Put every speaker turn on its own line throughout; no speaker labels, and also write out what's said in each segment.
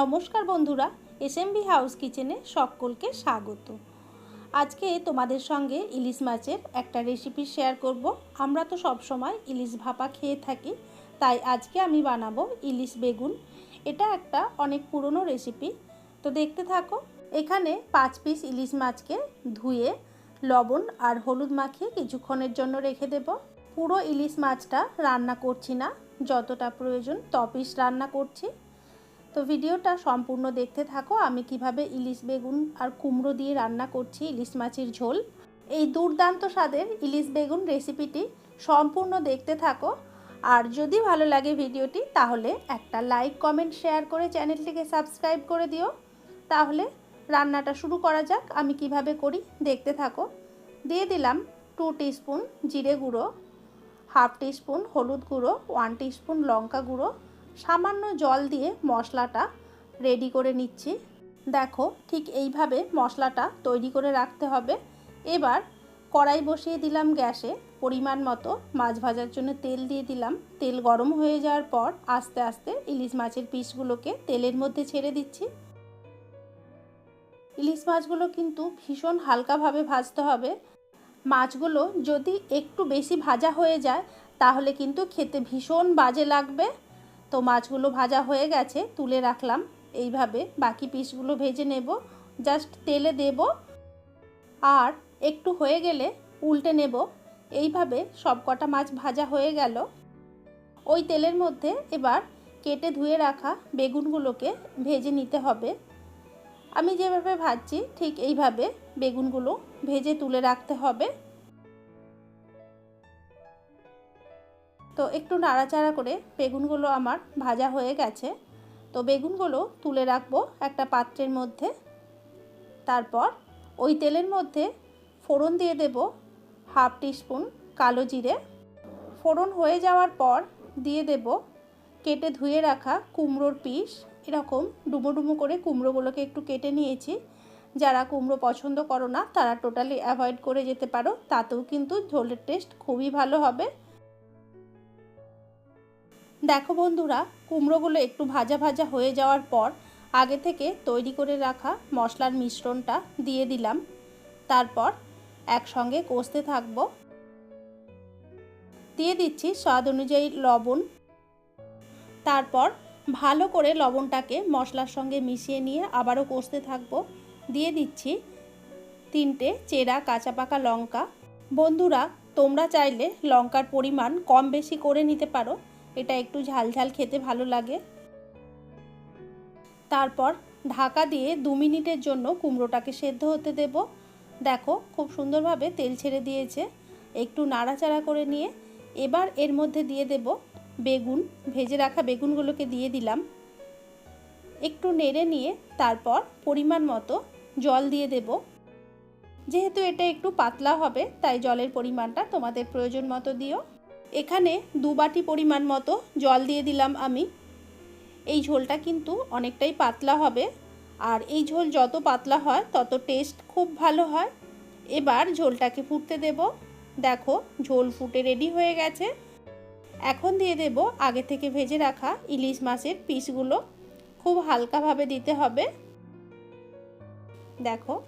নমস্কার বন্ধুরা, SMB house কিচেনে সকলকে স্বাগত। আজকে তোমাদের সঙ্গে ইলিশ মাছের একটা রেসিপি শেয়ার করব। আমরা তো সব সময় ইলিশ ভাপা খেয়ে থাকি, তাই আজকে আমি বানাবো ইলিশ বেগুন। এটা একটা অনেক পুরনো রেসিপি তো দেখতে থাকো। এখানে পাঁচ পিস ইলিশ মাছকে ধুয়ে, লবণ আর হলুদ মাখিয়ে কিছুক্ষণের জন্য রেখে দেব। পুরো ইলিশ মাছটা রান্না করছি না, যতটা প্রয়োজন তপিস রান্না করছি। তো ভিডিওটা সম্পূর্ণ দেখতে থাকো। আমি কীভাবে ইলিশ বেগুন আর কুমড়ো দিয়ে রান্না করছি ইলিশ মাছের ঝোল। এই দুর্দান্ত স্বাদের ইলিশ বেগুন রেসিপিটি সম্পূর্ণ দেখতে থাকো। আর যদি ভালো লাগে ভিডিওটি, তাহলে একটা লাইক, কমেন্ট, শেয়ার করে চ্যানেলটিকে সাবস্ক্রাইব করে দিও। তাহলে রান্নাটা শুরু করা যাক, আমি কীভাবে করি দেখতে থাকো। দিয়ে দিলাম টু টিস্পুন জিরে গুঁড়ো হাফ টিস্পুন হলুদ গুঁড়ো ওয়ান টিস্পুন লঙ্কা গুঁড়ো সামান্য জল দিয়ে মশলাটা রেডি করে নিচ্ছি। দেখো ঠিক এইভাবে মশলাটা তৈরি করে রাখতে হবে। এবার কড়াই বসিয়ে দিলাম গ্যাসে, পরিমাণ মতো। মাছ ভাজার জন্য তেল দিয়ে দিলাম। তেল গরম হয়ে যাওয়ার পর আস্তে আস্তে ইলিশ মাছের পিসগুলোকে তেলের মধ্যে ছেড়ে দিচ্ছি। ইলিশ মাছগুলো কিন্তু ভীষণ হালকাভাবে ভাজতে হবে। মাছগুলো যদি একটু বেশি ভাজা হয়ে যায়, তাহলে কিন্তু খেতে ভীষণ বাজে লাগবে। তো মাছগুলো ভাজা হয়ে গেছে, তুলে রাখলাম। এইভাবে বাকি পিসগুলো ভেজে নেব। জাস্ট তেলে দেব। আর একটু হয়ে গেলে উল্টে নেব। এইভাবে সব কটা মাছ ভাজা হয়ে গেল। ওই তেলের মধ্যে এবার কেটে ধুয়ে রাখা বেগুনগুলোকে ভেজে নিতে হবে। আমি যেভাবে ভাজছি ঠিক এইভাবে বেগুনগুলো ভেজে তুলে রাখতে হবে। তো একটু নাড়াচাড়া করে বেগুনগুলো আমার ভাজা হয়ে গেছে। তো বেগুনগুলো তুলে রাখব একটা পাত্রের মধ্যে। তারপর ওই তেলের মধ্যে ফোড়ন দিয়ে দেব হাফ টিস্পুন কালো জিরে। ফোড়ন হয়ে যাওয়ার পর দিয়ে দেব কেটে ধুয়ে রাখা কুমড়োর পিস। এরকম ডুমো ডুমো করে কুমড়োগুলোকে একটু কেটে নিয়েছি। যারা কুমড়ো পছন্দ করো না, তারা টোটালি অ্যাভয়েড করে যেতে পারো। তাতেও কিন্তু ঝোলের টেস্ট খুবই ভালো হবে। দেখো বন্ধুরা, কুমড়োগুলো একটু ভাজা ভাজা হয়ে যাওয়ার পর আগে থেকে তৈরি করে রাখা মশলার মিশ্রণটা দিয়ে দিলাম। তারপর একসঙ্গে কষতে থাকব। দিয়ে দিচ্ছি স্বাদ অনুযায়ী লবণ। তারপর ভালো করে লবণটাকে মশলার সঙ্গে মিশিয়ে নিয়ে আবারও কষতে থাকব। দিয়ে দিচ্ছি তিনটে চেরা কাঁচা পাকা লঙ্কা। বন্ধুরা, তোমরা চাইলে লঙ্কার পরিমাণ কম বেশি করে নিতে পারো। এটা একটু ঝাল ঝাল খেতে ভালো লাগে। তারপর ঢাকা দিয়ে দু মিনিটের জন্য কুমড়োটাকে সেদ্ধ হতে দেব। দেখো খুব সুন্দরভাবে তেল ছেড়ে দিয়েছে। একটু নাড়াচাড়া করে নিয়ে এবার এর মধ্যে দিয়ে দেব বেগুন। ভেজে রাখা বেগুনগুলোকে দিয়ে দিলাম। একটু নেড়ে নিয়ে তারপর পরিমাণ মতো জল দিয়ে দেব। যেহেতু এটা একটু পাতলা হবে, তাই জলের পরিমাণটা তোমাদের প্রয়োজন মতো দিও। এখানে দু বাটি পরিমাণ মতো জল দিয়ে দিলাম আমি। এই ঝোলটা কিন্তু অনেকটাই পাতলা হবে আর এই ঝোল যত পাতলা হয়, তত টেস্ট খুব ভালো হয়। এবার ঝোলটাকে ফুটতে দেব। দেখো, ঝোল ফুটে রেডি হয়ে গেছে। এখন দিয়ে দেব আগে থেকে ভেজে রাখা ইলিশ মাছের পিসগুলো। খুব হালকাভাবে দিতে হবে। দেখো,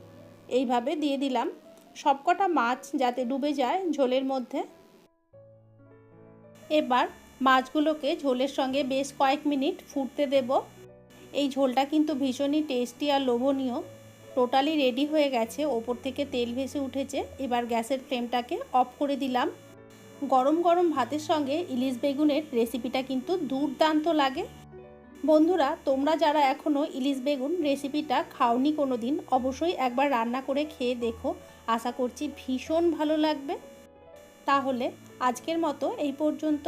এইভাবে দিয়ে দিলাম। সবকটা মাছ যাতে ডুবে যায় ঝোলের মধ্যে এবার মাছগুলোকে ঝোলের সঙ্গে বেশ কয়েক মিনিট ফুটতে দেব। এই ঝোলটা কিন্তু ভীষণই টেস্টি আর লোভনীয়। টোটালি রেডি হয়ে গেছে, ওপর থেকে তেল ভেসে উঠেছে। এবার গ্যাসের ফ্লেমটাকে অফ করে দিলাম। গরম গরম ভাতের সঙ্গে ইলিশ বেগুনের রেসিপিটা কিন্তু দুর্দান্ত লাগে। বন্ধুরা, তোমরা যারা এখনও ইলিশ বেগুন রেসিপিটা খাওনি কোনো দিন অবশ্যই একবার রান্না করে খেয়ে দেখো। আশা করছি ভীষণ ভালো লাগবে। তাহলে আজকের মতো এই পর্যন্ত।